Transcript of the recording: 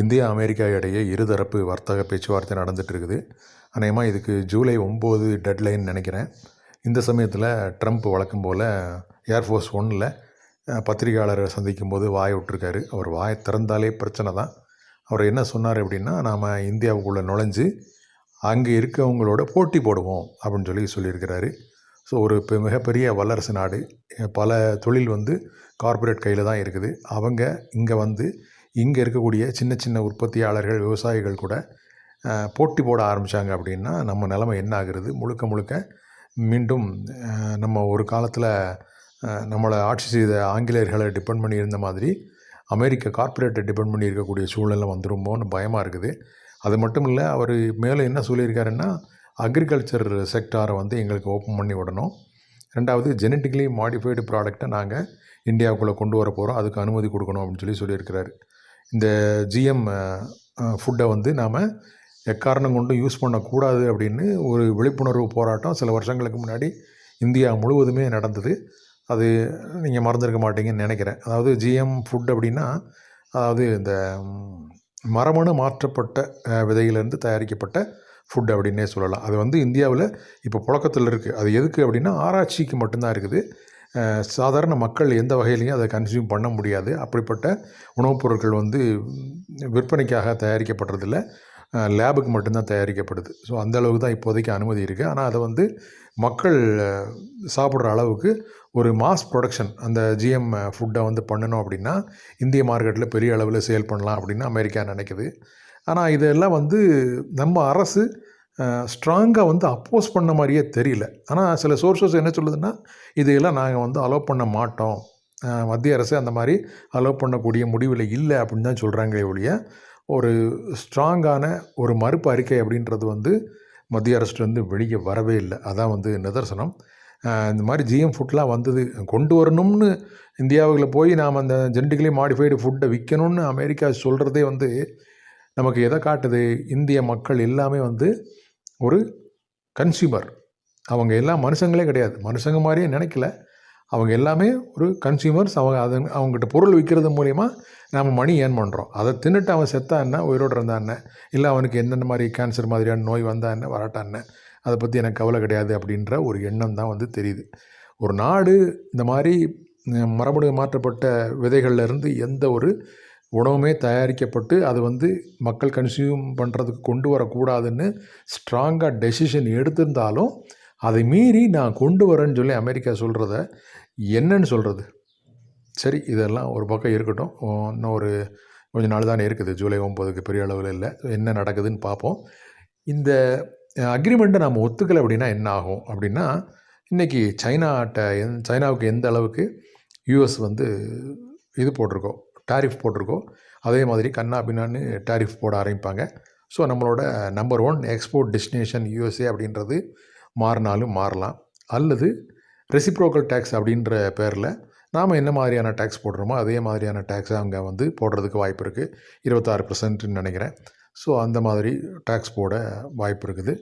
India America இடையே இருதரப்பு வர்த்தக பேச்சுவார்த்தை நடந்துட்டு இருக்குது அநேகமாக இதுக்கு ஜூலை ஒம்பது டெட்லைன் நினைக்கிறேன். இந்த சமயத்தில் ட்ரம்ப் வழக்கம் போல் ஏர்ஃபோர்ஸ் ஒன்னில் பத்திரிகையாளரை சந்திக்கும் போது வாய் விட்டுருக்காரு. அவர் வாய் திறந்தாலே பிரச்சனை தான். அவர் என்ன சொன்னார் அப்படின்னா நாம் இந்தியாவுக்குள்ளே நுழைஞ்சு அங்கே இருக்கவங்களோட போட்டி போடுவோம் அப்படின்னு சொல்லி சொல்லியிருக்கிறாரு. ஸோ ஒரு இப்போ மிகப்பெரிய வல்லரசு நாடு. பல தொழில் வந்து கார்ப்பரேட் கையில் தான் இருக்குது. அவங்க இங்கே வந்து இங்கே இருக்கக்கூடிய சின்ன சின்ன உற்பத்தியாளர்கள் விவசாயிகள் கூட போட்டி போட ஆரம்பித்தாங்க அப்படின்னா நம்ம நிலமை என்ன ஆகுறது? முழுக்க முழுக்க மீண்டும் நம்ம ஒரு காலத்தில் நம்மளை ஆட்சி செய்த ஆங்கிலேயர்களை டிபெண்ட் பண்ணியிருந்த மாதிரி அமெரிக்க கார்ப்பரேட்டை டிபெண்ட் பண்ணி இருக்கக்கூடிய சூழ்நிலை வந்துருமோன்னு பயமாக இருக்குது. அது மட்டும் இல்லை அவர் மேலே என்ன சொல்லியிருக்காருன்னா அக்ரிகல்ச்சர் செக்டாரை வந்து எங்களுக்கு ஓப்பன் பண்ணி விடணும். ரெண்டாவது ஜெனட்டிக்கலி மாடிஃபைடு ப்ராடக்டை நாங்கள் இந்தியாவுக்குள்ளே கொண்டு வர போகிறோம் அதுக்கு அனுமதி கொடுக்கணும் அப்படின்னு சொல்லி சொல்லியிருக்கிறாரு. இந்த ஜிஎம் ஃபுட்டை வந்து நாம் எக்காரணம் கொண்டும் யூஸ் பண்ணக்கூடாது அப்படின்னு ஒரு விழிப்புணர்வு போராட்டம் சில வருஷங்களுக்கு முன்னாடி இந்தியா முழுவதுமே நடந்தது. அது நீங்கள் மறந்துருக்க மாட்டீங்கன்னு நினைக்கிறேன். அதாவது ஜிஎம் ஃபுட் அப்படின்னா அதாவது இந்த மரபணு மாற்றப்பட்ட விதையிலேருந்து விதையிலிருந்து தயாரிக்கப்பட்ட ஃபுட் அப்படின்னே சொல்லலாம். அது வந்து இந்தியாவில் இப்போ புழக்கத்தில் இருக்குது அது எதுக்கு அப்படின்னா ஆராய்ச்சிக்கு மட்டும்தான் இருக்குது. சாதாரண மக்கள் எந்த வகையிலையும் அதை கன்சியூம் பண்ண முடியாது. அப்படிப்பட்ட உணவுப் பொருட்கள் வந்து விற்பனைக்காக தயாரிக்கப்படுறதில்ல. லேபுக்கு மட்டும்தான் தயாரிக்கப்படுது. ஸோ அந்த அளவுக்கு தான் இப்போதைக்கு அனுமதி இருக்குது ஆனால் அதை வந்து மக்கள் சாப்பிட்ற அளவுக்கு ஒரு மாஸ் ப்ரொடக்ஷன் அந்த ஜிஎம் ஃபுட்டை வந்து பண்ணணும் அப்படின்னா இந்திய மார்க்கெட்டில் பெரிய அளவில் சேல் பண்ணலாம் அப்படின்னு அமெரிக்கா நினைக்குது. ஆனால் இதெல்லாம் வந்து நம்ம அரசு ஸ்ட்ராங்காக வந்து அப்போஸ் பண்ண மாதிரியே தெரியல. ஆனால் சில சோர்ஸஸ் என்ன சொல்லுதுன்னா இதையெல்லாம் நாங்கள் வந்து அலோவ் பண்ண மாட்டோம். மத்திய அரசு அந்த மாதிரி அலோவ் பண்ணக்கூடிய முடிவில் இல்லை அப்படின்னு தான் சொல்கிறாங்களே ஒழிய ஒரு ஸ்ட்ராங்கான ஒரு மறுப்பு அறிக்கை அப்படின்றது வந்து மத்திய அரசுலேருந்து வெளியே வரவே இல்லை. அதான் வந்து நிதர்சனம். இந்த மாதிரி ஜிஎம் ஃபுட்லாம் வந்தது கொண்டு வரணும்னு இந்தியாவுக்குள்ள போய் நாம் அந்த ஜெனட்டிக்கலி மாடிஃபைடு ஃபுட்டை விற்கணும்னு அமெரிக்கா சொல்கிறதே வந்து நமக்கு எதை காட்டுது? இந்திய மக்கள் எல்லாமே வந்து ஒரு கன்சியூமர் அவங்க எல்லாம் மனுஷங்களே கிடையாது. மனுஷங்க மாதிரியே நினைக்கல. அவங்க எல்லாமே ஒரு கன்சியூமர்ஸ் அவங்க அது அவங்ககிட்ட பொருள் விற்கிறது மூலயமா நாம் மணி ஏர்ன் பண்ணுறோம் அதை தின்னுட்டு அவன் செத்தா என்ன? உயிரோடு இருந்தா என்ன? இல்லை அவனுக்கு என்னென்ன மாதிரி கேன்சர் மாதிரியான நோய் வந்தா என்ன? வராட்டா என்ன? அதை பற்றி எனக்கு கவலை கிடையாது அப்படின்ற ஒரு எண்ணம் தான் வந்து தெரியுது. ஒரு நாடு இந்த மாதிரி மரபணு மாற்றப்பட்ட விதைகள்லேருந்து எந்த ஒரு உணவுமே தயாரிக்கப்பட்டு அது வந்து மக்கள் கன்சியூம் பண்ணுறதுக்கு கொண்டு வரக்கூடாதுன்னு ஸ்ட்ராங்காக டெசிஷன் எடுத்திருந்தாலும் அதை மீறி நான் கொண்டு வரேன்னு சொல்லி அமெரிக்கா சொல்கிறத என்னன்னு சொல்கிறது சரி இதெல்லாம் ஒரு பக்கம் இருக்கட்டும். இன்னும் ஒரு கொஞ்சம் நாள் தானே இருக்குது. ஜூலை ஒம்போதுக்கு பெரிய அளவில் இல்லை. என்ன நடக்குதுன்னு பார்ப்போம். இந்த அக்ரிமெண்ட்டை நம்ம ஒத்துக்கலை அப்படின்னா என்ன ஆகும்? அப்படின்னா இன்றைக்கி சைனாட்ட எந் சைனாவுக்கு எந்த அளவுக்கு யூஎஸ் வந்து இது போட்டிருக்கோம். டாரிஃப் போட்டிருக்கோ அதே மாதிரி கண்ணா பின்னான்னு டாரிஃப் போட ஆரம்பிப்பாங்க. ஸோ நம்மளோட number one export destination USA அப்படின்றது மாறினாலும் மாறலாம். அல்லது ரெசிப்ரோக்கல் டேக்ஸ் அப்படின்ற பேரில் நாம் என்ன மாதிரியான டேக்ஸ் போடுறோமோ அதே மாதிரியான டேக்ஸை அங்கே வந்து போடுறதுக்கு வாய்ப்பு இருக்குது இருபத்தாறு பர்சன்ட்னு நினைக்கிறேன். ஸோ அந்த மாதிரி டேக்ஸ் போட வாய்ப்பு இருக்குது.